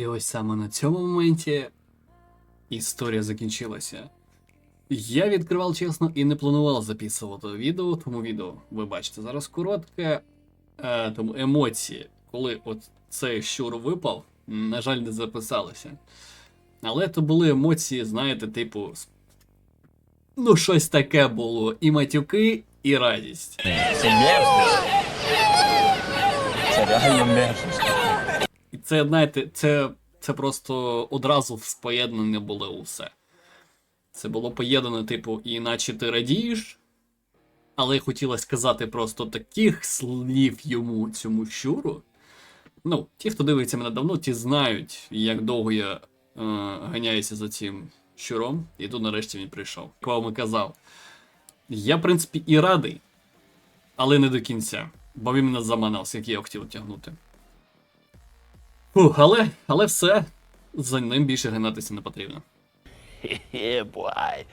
І ось саме на цьому моменті історія закінчилася. Я відкривав чесно і не планував записувати відео, тому відео ви бачите зараз коротке. Е, тому емоції, коли от цей щур випав, на жаль, не записалися. Але то були емоції, знаєте, типу. Ну, щось таке було. І матюки, і радість. Це мерзость. Це реально мерзость. І це, знаєте, це, це просто одразу споєднане було усе. Це було поєднане, типу, і наче ти радієш, але хотілося сказати просто таких слів йому, цьому щуру. Ну, ті, хто дивиться мене давно, ті знають, як довго я е, ганяюся за цим щуром, і тут нарешті він прийшов. Як вам і казав. Я, в принципі, і радий, але не до кінця, бо він мене заманав, як я хотів тягнути. Фух, але, але все, за ним більше гнатися не потрібно. Хе-хе, бой.